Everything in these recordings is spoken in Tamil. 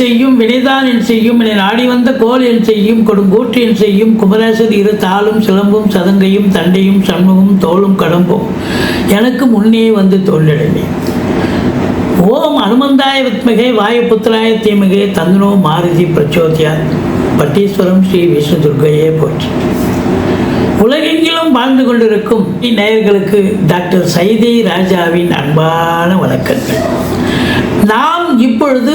செய்யும் வினைதான் என் செய்யும் என நாடி வந்த கோல் என் செய்யும் கொடுங்கூற்று என் செய்யும் குமரேசர் இரு தாளும் சிலம்பும் சதங்கையும் தண்டையும் சண்முகம் தோளும் கடம்பும். எனக்கு முன்னே வந்து தோன்றிடமே ஓம் அனுமந்தாய வித்மகே வாயுபுத்திராய தீமகே தந்தனோ மாருதி பிரச்சோதியா. பட்டீஸ்வரம் ஸ்ரீ விஷ்ணு துர்கையே போற்றி. உலகெங்கிலும் வாழ்ந்து கொண்டிருக்கும் நேயர்களுக்கு டாக்டர் சைதை ராஜாவின் அன்பான வணக்கங்கள். நாம் இப்பொழுது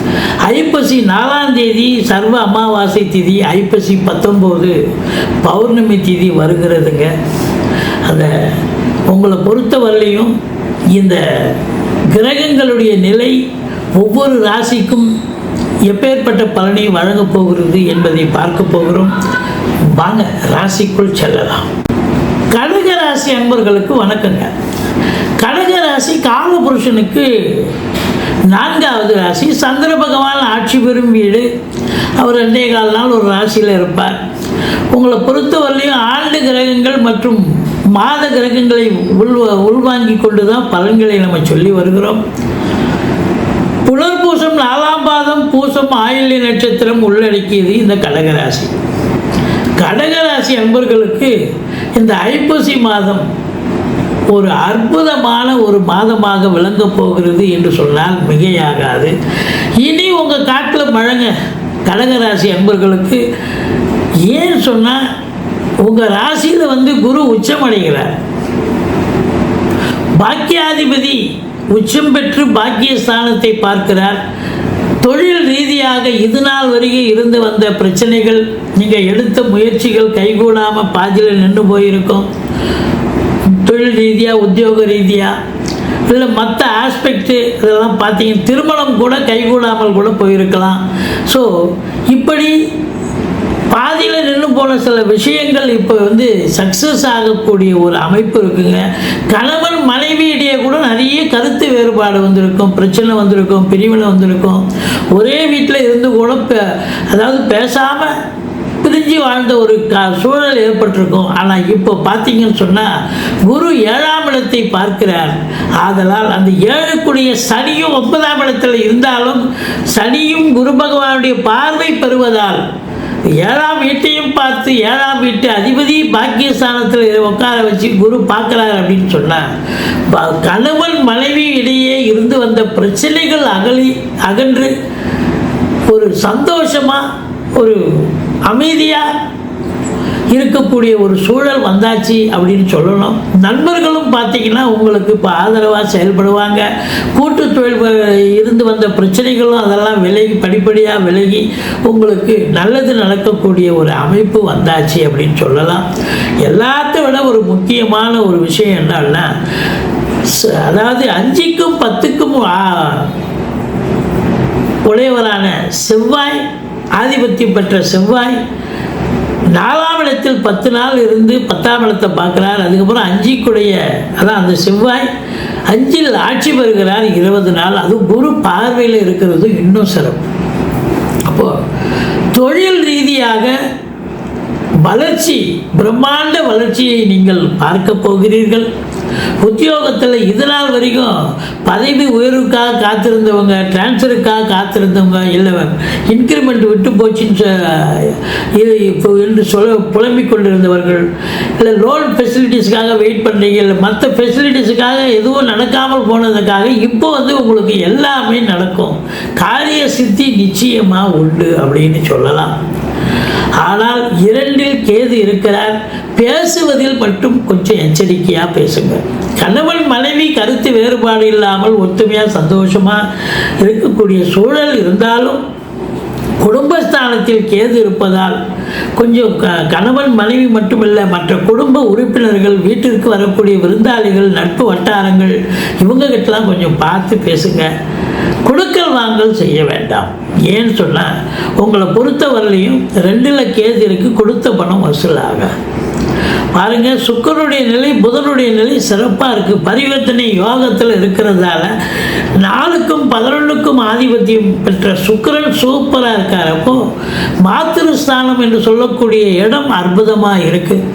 ஐப்பசி நாலாம் தேதி சர்வ அமாவாசை திதி ஐப்பசி பத்தொம்போது பௌர்ணமி திதி வருகிறதுங்க. அந்த உங்களை பொறுத்தவரையிலையும் இந்த கிரகங்களுடைய நிலை ஒவ்வொரு ராசிக்கும் எப்பேற்பட்ட பலனை வழங்கப் போகிறது என்பதை பார்க்க போகிறோம். வாங்க ராசிக்குள் செல்லலாம். கடக ராசி அன்பர்களுக்கு வணக்கங்க. கடக ராசி காலபுருஷனுக்கு நான்காவது ராசி சந்திர பகவான் ஆட்சி பெறும் வீடு. அவர் அன்றைய கால் நாள் ஒரு ராசியில் இருப்பார். உங்களை பொறுத்தவரையிலையும் ஆண்டு கிரகங்கள் மற்றும் மாத கிரகங்களை உள் உள்வாங்கி கொண்டு தான் பலன்களை நம்ம சொல்லி வருகிறோம். புனர்பூசம் நாலாம் பாதம் பூசம் ஆயுள்ய நட்சத்திரம் உள்ளடக்கியது இந்த கடகராசி. கடகராசி அன்பர்களுக்கு இந்த ஐப்பசி மாதம் ஒரு அற்புதமான ஒரு மாதமாக விளங்கப் போகிறது என்று சொன்னால் மிகையாகாது. இனி உங்கள் காட்டில் மழைங்க கடகராசி அன்பர்களுக்கு ஏன் சொன்னால் உங்கள் ராசியில் வந்து குரு உச்சமடைகிறார். பாக்கியாதிபதி உச்சம் பெற்று பாக்கியஸ்தானத்தை பார்க்கிறார். தொழில் ரீதியாக இது நாள் வரைக்கும் இருந்து வந்த பிரச்சனைகள் நீங்கள் எடுத்த முயற்சிகள் கைகூடாமல் பாதியில் நின்று போயிருக்கும். தொழில் ரீதியாக உத்தியோக ரீதியாக இல்லை மற்ற ஆஸ்பெக்ட்டு இதெல்லாம் பார்த்தீங்கன்னா திருமணம் கூட கைகூடாமல் கூட போயிருக்கலாம். ஸோ இப்படி பாதியில் நின்று போன சில விஷயங்கள் இப்போ வந்து சக்ஸஸ் ஆகக்கூடிய ஒரு அமைப்பு இருக்குங்க. கணவன் மனைவியிடையே கூட நிறைய கருத்து வேறுபாடு வந்திருக்கும் பிரச்சனை வந்திருக்கும் பிரிவினை வந்திருக்கும். ஒரே வீட்டில் இருந்து கூட பே- அதாவது பேசாமல் பிரிஞ்சு வாழ்ந்த ஒரு க சூழல் ஏற்பட்டிருக்கும். ஆனால் இப்போ பார்த்தீங்கன்னு சொன்னால் குரு ஏழாம் இடத்தை பார்க்கிறார். ஆதலால் அந்த ஏழுக்குடைய சனியும் ஒன்பதாம் இடத்தில் இருந்தாலும் சனியும் குரு பகவானுடைய பார்வை பெறுவதால் ஏழாம் வீட்டையும் பார்த்து ஏழாம் வீட்டு அதிபதி பாக்கியஸ்தானத்தில் உட்கார வச்சு குரு பார்க்குறார் அப்படின்னு சொன்னார் ப- கணவன் மனைவி இடையே இருந்து வந்த பிரச்சனைகள் அகலி அகன்று ஒரு சந்தோஷமாக ஒரு அமைதியாக இருக்கக்கூடிய ஒரு சூழல் வந்தாச்சு அப்படின்னு சொல்லணும். நண்பர்களும் பார்த்தீங்கன்னா உங்களுக்கு இப்போ ஆதரவாக செயல்படுவாங்க. கூட்டு தொழில் இருந்து வந்த பிரச்சனைகளும் அதெல்லாம் விலகி படிப்படியாக விலகி உங்களுக்கு நல்லது நடக்கக்கூடிய ஒரு அமைப்பு வந்தாச்சு அப்படின்னு சொல்லலாம். எல்லாத்த விட ஒரு முக்கியமான ஒரு விஷயம் என்னன்னா ச- அதாவது அஞ்சுக்கும் பத்துக்கும் ஆ- உடையவரான செவ்வாய் ஆதிபத்தியம் பெற்ற செவ்வாய் நாலாம் இடத்தில் பத்து நாள் இருந்து பத்தாம் இடத்தை பார்க்குறார். அதுக்கப்புறம் அஞ்சிக்குடைய அதான் அந்த செவ்வாய் அஞ்சில் ஆட்சி பெறுகிறார் இருபது நாள். அது குரு பார்வையில் இருக்கிறது இன்னும் சிறப்பு. அப்போது தொழில் ரீதியாக வளர்ச்சி பிரம்மாண்ட வளர்ச்சியை நீங்கள் பார்க்க போகிறீர்கள். உத்தியோகத்தில் இதனால் வரைக்கும் பதவி உயர்வுக்காக காத்திருந்தவங்க டிரான்ஸ்ஃபருக்காக காத்திருந்தவங்க இல்லை இன்க்ரிமெண்ட் விட்டு போச்சுன்னு சொ- இது இப்போ என்று சொல்ல புலம்பிக் கொண்டிருந்தவர்கள். இல்லை லோன் ஃபெசிலிட்டிஸ்க்காக வெயிட் பண்ணுறீங்க இல்லை மற்ற ஃபெசிலிட்டிஸுக்காக எதுவும் நடக்காமல் போனதுக்காக இப்போ வந்து உங்களுக்கு எல்லாமே நடக்கும். காரிய சித்தி நிச்சயமாக உண்டு அப்படின்னு சொல்லலாம். ஆனால் இரண்டில் கேது இருக்கிறார். பேசுவதில் மட்டும் கொஞ்சம் எச்சரிக்கையாக பேசுங்க. கணவன் மனைவி கருத்து வேறுபாடு இல்லாமல் ஒத்துமையாக சந்தோஷமாக இருக்கக்கூடிய சூழல் இருந்தாலும் குடும்பஸ்தானத்தில் கேது இருப்பதால் கொஞ்சம் க கணவன் மனைவி மட்டுமில்லை மற்ற குடும்ப உறுப்பினர்கள் வீட்டிற்கு வரக்கூடிய விருந்தாளிகள் நட்பு வட்டாரங்கள் இவங்ககிட்டலாம் கொஞ்சம் பார்த்து பேசுங்க. கொடுக்கல் வாங்கல் செய்ய வேண்டாம். ஏன்னு சொன்னால் உங்களை பொறுத்தவரையிலையும் ரெண்டில் கேது கொடுத்த பணம் வசூலாக பாருங்க சுக்கரனுடைய நிலை புதனுடைய நிலை சிறப்பாக இருக்குது பரிவர்த்தனை யோகத்தில் இருக்கிறதால நாலுக்கும் பதினொன்றுக்கும் ஆதிபத்தியம் பெற்ற சுக்கரன் சூப்பராக இருக்கார். அப்போ மாத்திருஸ்தானம் என்று சொல்லக்கூடிய இடம் அற்புதமாக இருக்குது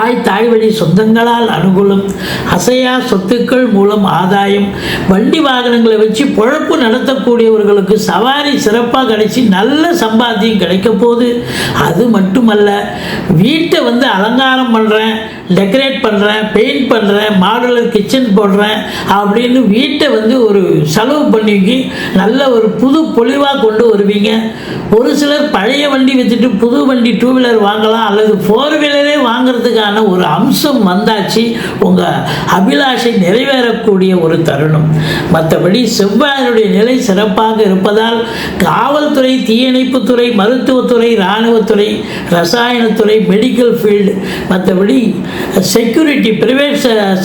தாய் தாய் வழி சொந்தங்களால் அனுகூலம் அசையா சொத்துக்கள் மூலம் ஆதாயம் வண்டி வாகனங்களை வச்சு பொழப்பு நடத்தக்கூடியவர்களுக்கு சவாரி சிறப்பாக கிடைச்சி நல்ல சம்பாத்தியம் கிடைக்க போகுது. அது மட்டுமல்ல வீட்டை வந்து அலங்காரம் பண்ணுறேன் டெக்கரேட் பண்ணுறேன் பெயிண்ட் பண்ணுறேன் மாடலர் கிச்சன் போடுறேன் அப்படின்னு வீட்டை வந்து ஒரு செலவு பண்ணிக்கி நல்ல ஒரு புது பொலிவாக கொண்டு வருவீங்க. ஒரு சிலர் பழைய வண்டி விற்றுட்டு புது வண்டி டூ வீலர் வாங்கலாம் அல்லது ஃபோர் வீலரே வாங்குறதுக்கான ஒரு அம்சம் வந்தாச்சு. உங்கள் அபிலாஷை நிறைவேறக்கூடிய ஒரு தருணம். மற்றபடி செவ்வாயினுடைய நிலை சிறப்பாக இருப்பதால் காவல்துறை தீயணைப்புத்துறை மருத்துவத்துறை இராணுவத்துறை ரசாயனத்துறை மெடிக்கல் ஃபீல்டு மற்றபடி செக்யூரிட்டி ப்ரைவேட்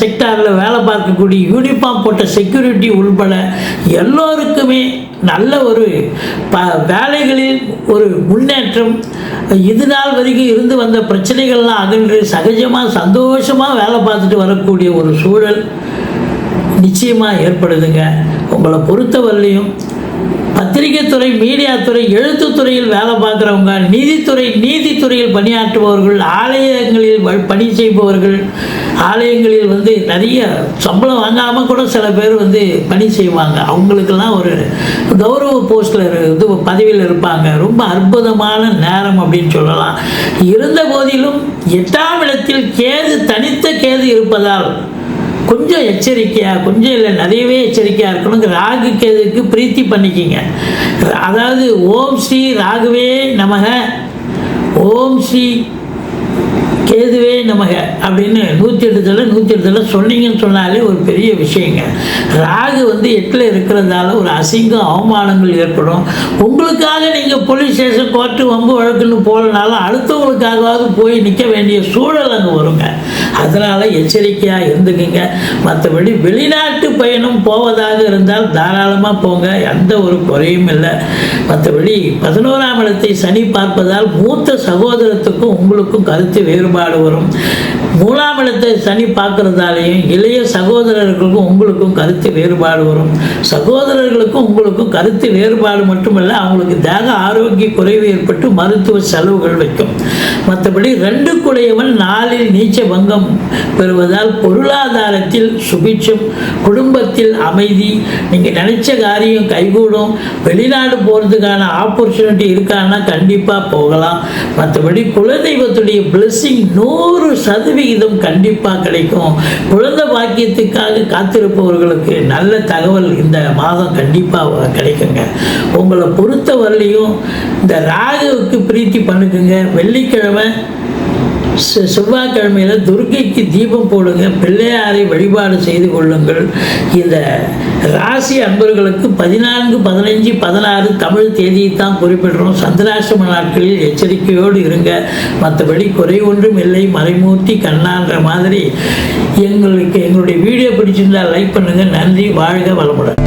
செக்டாரில் வேலை பார்க்கக்கூடிய யூனிஃபார்ம் போட்ட செக்யூரிட்டி உள்பட எல்லோருக்குமே நல்ல ஒரு ப வேலைகளில் ஒரு முன்னேற்றம். இது நாள் வரைக்கும் இருந்து வந்த பிரச்சனைகள்லாம் அகன்று சகஜமாக சந்தோஷமாக வேலை பார்த்துட்டு வரக்கூடிய ஒரு சூழல் நிச்சயமாக ஏற்படுதுங்க. உங்களை பொறுத்தவரையிலையும் பத்திரிகை துறை மீடியா துறை எழுத்துத்துறையில் வேலை பார்க்குறவங்க நீதித்துறை நீதித்துறையில் பணியாற்றுபவர்கள் ஆலயங்களில் பணி செய்பவர்கள் ஆலயங்களில் வந்து நிறைய சம்பளம் வாங்காமல் கூட சில பேர் வந்து பணி செய்வாங்க. அவங்களுக்கெல்லாம் ஒரு கௌரவ போஸ்டில் இது பதவியில் இருப்பாங்க. ரொம்ப அற்புதமான நேரம் அப்படின்னு சொல்லலாம். இருந்த போதிலும் எட்டாம் இடத்தில் கேது தனித்த கேது இருப்பதால் கொஞ்சம் எச்சரிக்கையாக கொஞ்சம் இல்லை நிறையவே எச்சரிக்கையாக இருக்கணும். ராகு கேதுக்கு பிரீத்தி பண்ணிக்கிங்க. அதாவது ஓம் ஸ்ரீ ராகுவே நமக. ஓம் ஸ்ரீ கேதுவே நமக. அப்படின்னு நூற்றி எட்டு தடவை நூற்றி எட்டு தடவை சொன்னீங்கன்னு சொன்னாலே ஒரு பெரிய விஷயங்க. ராகு வந்து எட்டில் இருக்கிறதால ஒரு அசிங்கம் அவமானங்கள் ஏற்படும். உங்களுக்காக நீங்கள் போலீஸ் ஸ்டேஷன் கோர்ட்டு வம்பு வழக்குன்னு போகலனாலும் அடுத்தவங்களுக்காகவாவது போய் நிற்க வேண்டிய சூழல் அங்கே வருங்க. அதனால் எச்சரிக்கையாக இருந்துக்குங்க. மற்றபடி வெளிநாட்டு பயணம் போவதாக இருந்தால் தாராளமாக போங்க. எந்த ஒரு குறையும் இல்லை. மற்றபடி பதினோராம் இடத்தை சனி பார்ப்பதால் மூத்த சகோதரத்துக்கும் உங்களுக்கும் கருத்து வேறுபாடு வரும். மூலாமலத்தை தனி சனி பார்க்கறதாலையும் இளைய சகோதரர்களுக்கும் உங்களுக்கும் கருத்து வேறுபாடு வரும். சகோதரர்களுக்கும் உங்களுக்கும் கருத்து வேறுபாடு மட்டுமல்ல அவங்களுக்கு தேக ஆரோக்கிய குறைவு ஏற்பட்டு மருத்துவ செலவுகள் வைக்கும். மற்றபடி ரெண்டு குடையவன் நாளில் நீச்ச பங்கம் பெறுவதால் பொருளாதாரத்தில் சுபிட்சம் குடும்பத்தில் அமைதி நீங்கள் நினைச்ச காரியம் கைகூடும் வெளிநாடு போகிறதுக்கான ஆப்பர்ச்சுனிட்டி இருக்கான்னா கண்டிப்பாக போகலாம். மற்றபடி குலதெய்வத்துடைய பிளஸ்ஸிங் நூறு சதவீதம் சதவிகிதம் கண்டிப்பாக கிடைக்கும். குழந்தை பாக்கியத்துக்காக காத்திருப்பவர்களுக்கு நல்ல தகவல் இந்த மாதம் கண்டிப்பாக கிடைக்குங்க. உங்களை பொறுத்த வரலையும் இந்த ராகுவுக்கு பிரீத்தி பண்ணுக்குங்க. வெள்ளிக்கிழமை செவ்வாய்க்கிழமையில் துர்க்கைக்கு தீபம் போடுங்க பிள்ளையாரை வழிபாடு செய்து கொள்ளுங்கள். இந்த ராசி அன்பர்களுக்கு பதினான்கு பதினைஞ்சு பதினாறு தமிழ் தேதியை தான் குறிப்பிடுறோம். சந்திராசிரம நாட்களில் எச்சரிக்கையோடு இருங்க. மற்றபடி குறை ஒன்றும் இல்லை. மறைமூர்த்தி கண்ணான்ற மாதிரி எங்களுக்கு எங்களுடைய வீடியோ பிடிச்சிருந்தால் லைக் பண்ணுங்கள் நன்றி. வாழ்க வளமுடன்.